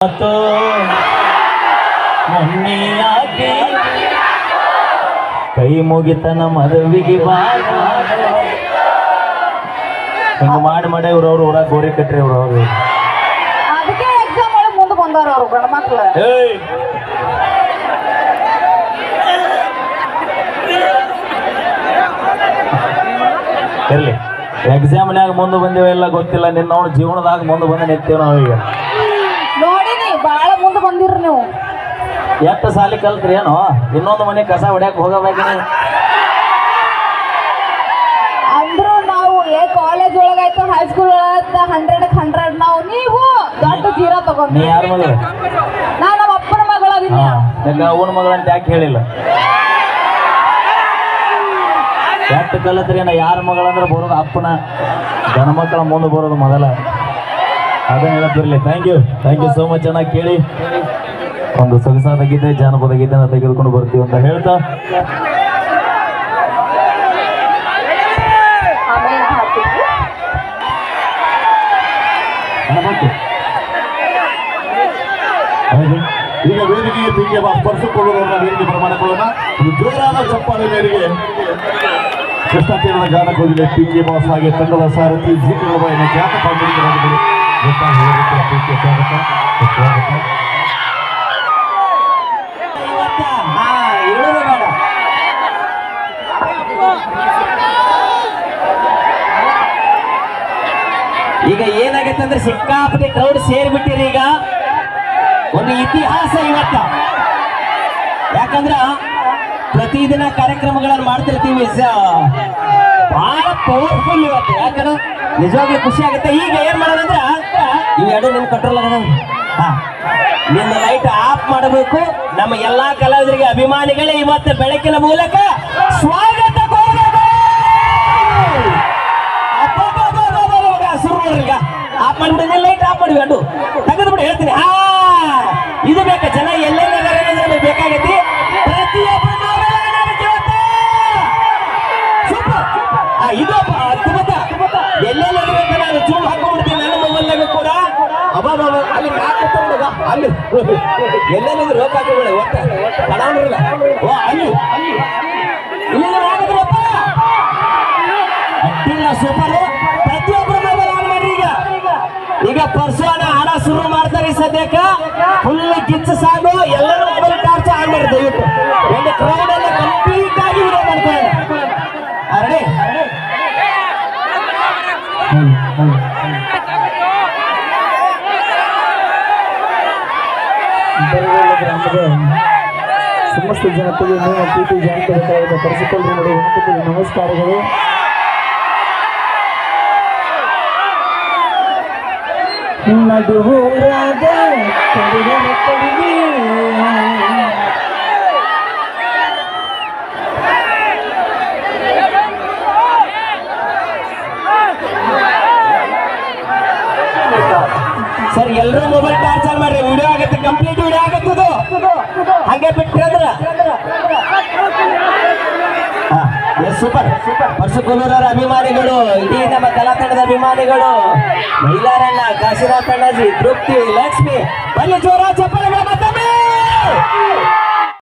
ಮತ್ತು ಮೊನ್ನೆಯಾಗಿ ಕೈ ಮುಗಿತನ ಮದುವಿಗೆ ಬಾರ ಹಿಂಗ ಮಾಡಿ ಮಾಡಿ ಇವ್ರು ಅವ್ರು ಊರಾಗ ಗೋರಿ ಕಟ್ರಿ ಇವ್ರು ಅವ್ರು. ಅದಕ್ಕೆ ಎಕ್ಸಾಮ್ ಒಳಗೆ ಮುಂದೆ ಬಂದಾರ ಅವ್ರು ಗಂಡ ಮಕ್ಳು. ಏಯ್! ಇರ್ಲಿ. ಎಕ್ಸಾಮ್ನ್ಯಾಗ ಮುಂದೆ ಬಂದೇವೆಲ್ಲ ಗೊತ್ತಿಲ್ಲ. ನಿನ್ನ ಅವ್ನ ಜೀವನದಾಗ ಮುಂದೆ ಬಂದ ನಿಂತೇವೆ ನಾವೀಗ. ಬಾಳ ಮುಂದೆ ಬಂದಿರ್ರಿ ನೀವು. ಎಷ್ಟು ಸಾಲಿ ಕಲ್ತ್ರಿ ಏನೋ? ಇನ್ನೊಂದು ಮನೆ ಕಸ ಹೊಡ್ಯಾಕ ಹೋಗಬೇಕು ಅಂದ್ರು ನಾವು ಏ ಕಾಲೇಜ್ ಒಳಗಾಯ್ತು ಹೈಸ್ಕೂಲ್ ಒಳಗ ಹಂಡ್ರೆಡ್ ಹಂಡ್ರೆಡ್ ನಾವು ನೀವು ದೊಡ್ಡ ಜೀರೋ ನೀ ನಾನು ಯಾರ ಮಗಳು? ನಾ ನಮ್ಮ ಅಪ್ಪನ ಮಗಳ ಹಾ ಯಾಕ ಅವನ ಮಗಳಂತ ಯಾಕೆ ಹೇಳಿಲ್ಲ? ಎಷ್ಟು ಕಲತ್ರಿ ಏನ ಯಾರ ಮಗಳಂದ್ರೆ ಬರೋದು ಅಪ್ಪನ? ಗಣಮಕ್ಕಳ ಮುಂದೆ ಬರೋದು ಮೊದಲ. ಅದನ್ನ ಹೇಳತ್ತಿರ್ಲಿ thank you thank you so much ಚೆನ್ನಾಗಿ ಕೇಳಿ ಒಂದು ಸೊಗಸಾದ ಗೀತೆ ಜಾನಪದ ಗೀತೆನ ತೆಗೆದುಕೊಂಡು ಬರ್ತೀವಿ ಅಂತ ಹೇಳ್ತಾ ಆಮೇಲೆ ಹಾಕ್ತೀನಿ ಹೌದು. ಈಗ ವೇದಿಕೆಗೆ ಪೀಕೆ ಸ್ಪರ್ಶಿಸಿಕೊಳ್ಳುವುದನ್ನು ವೇದಿಕೆ ಪ್ರಮಾಣಕೊಳ್ಳೋಣ ಒಂದು ಜೋರಾದ ಚಪ್ಪಾಳೆ ಮೇರೆಗೆ ಕೃಷ್ಣ ತೀರದ ಗಾನ ಕೋಗಿಲೆ ಪಿ ಕೆ ಬಾಸ್ ಹಾಗೆ ತಂಡದ ಸಾರಥಿ ಜಿ ಎನ್ನ ಖ್ಯಾತ ಪಾಂಡಿತರಾಗಿದ್ದರು ಈಗ ಏನಾಗತ್ತೆ ಅಂದ್ರೆ ಸಿಕ್ಕಾಪಟ್ಟೆ ಕ್ರೌಡ್ ಸೇರಿಬಿಟ್ಟಿರಿ ಈಗ. ಒಂದು ಇತಿಹಾಸ ಇವತ್ತ. ಯಾಕಂದ್ರ ಪ್ರತಿದಿನ ಕಾರ್ಯಕ್ರಮಗಳನ್ನು ಮಾಡ್ತಿರ್ತೀವಿ. ಬಹಳ ಪವರ್ಫುಲ್ ಇವತ್ತು. ಯಾಕಂದ್ರೆ ನಿಜವಾಗ್ಲೂ ಖುಷಿ ಆಗುತ್ತೆ. ಈಗ ಏನ್ ಮಾಡೋದಂದ್ರ ಈ ಎರಡು ನಿಮ್ ಕಂಟ್ರೋಲ್ ಅದ ನಿಮ್ಮ ಲೈಟ್ ಆಫ್ ಮಾಡಬೇಕು. ನಮ್ಮ ಎಲ್ಲಾ ಕಲಾವಿದರಿಗೆ ಅಭಿಮಾನಿಗಳೇ ಇವತ್ತು ಬೆಳಕಿನ ಮೂಲಕ ಸ್ವಾಗತ ಆಫ್ ಲೈಟ್ ಆಫ್ ಮಾಡಿ ಅಡು ತೆಗೆದು ಬಿಡಿ, ಹೇಳ್ತೀನಿ. ಹಾ. ಇದು ಬೇಕ ಜನ? ಎಲ್ಲೆಲ್ಲ ಬೇಕಾಗೈತಿ. ಪ್ರತಿಯೊಬ್ಬರು ಸೂಪರ್. ಇದು ಅದ್ಭುತ. ಅಲ್ಲಿ. ಎಲ್ಲೆಲ್ಲಿದ್ರು ರೋಗ ಹಾಕಿಬಿಡ ಒಟ್ಟ. ಕಡಾವಣಿರಲ್ಲ ಓ, ಅಲ್ಲಿ. ಇಲ್ಲಿ ಅಡ್ಡಿಲ್ಲ ಸೂಪರ್ ಪ್ರತಿಯೊಬ್ಬರ ಮೇಲೆ ಆನ್ ಮಾಡ್ರಿ ಈಗ. ಈಗ ಪರ್ಸೋನ ಹಣ ಶುರು ಮಾಡ್ತಾರೆ ಸದ್ಯಕ್ಕ. ಫುಲ್ ಕಿಚ್ಚ ಸಾಗು, ಎಲ್ಲರೂ ಮೊಬೈಲ್ ಟಾರ್ಚ್ ಆನ್ ಮಾಡಿ ದಯವಿಟ್ಟು. ಒಂದು ಕ್ರೌಡ್ ಎಲ್ಲ ಕಂಪ್ಲೀಟ್ ಆಗಿ ವಿಡಿಯೋ ಮಾಡ್ಕೊಳ್ಳೋಣ. ಹ್ಞೂ ಬರಗಾಲ ಸಮಸ್ತ ಜನತೆಗೆ ನೀವು ಪ್ರೀತಿ ಜಾನಪದ ಕರೆಸಿಕೊಳ್ಳಿ ನೋಡಿ ನಮಸ್ಕಾರಗಳು ನಡುವೂರಾಗ ರಾಜ. ಸರ್ ಎಲ್ಲರೂ ಮೊಬೈಲ್ ಚಾರ್ಜ್ ಮಾಡ್ರಿ. ವಿಡಿಯೋ ಆಗತ್ತೆ ಕಂಪ್ಲೀಟ್ ವಿಡಿಯೋ ಆಗತ್ತದು ಹಾಗೆ ಬಿಟ್ರಿ ಅಂದ್ರ? ಸೂಪರ್ ಸೂಪರ್ ಪರ್ಸುಕುಲೂರವರ ಅಭಿಮಾನಿಗಳು, ಇಡೀ ನಮ್ಮ ಕಲಾ ತಂಡದ ಅಭಿಮಾನಿಗಳು ಮೈಲಾರಣ್ಣ ಕಾಶಿನಾಥ್ ಅಣ್ಣಾಜಿ, ತೃಪ್ತಿ, ಲಕ್ಷ್ಮಿ, ಬನ್ನಿ ಜೋರ ಚಪ್ಪಲಿಗಳ ಮತ್ತೊಮ್ಮೆ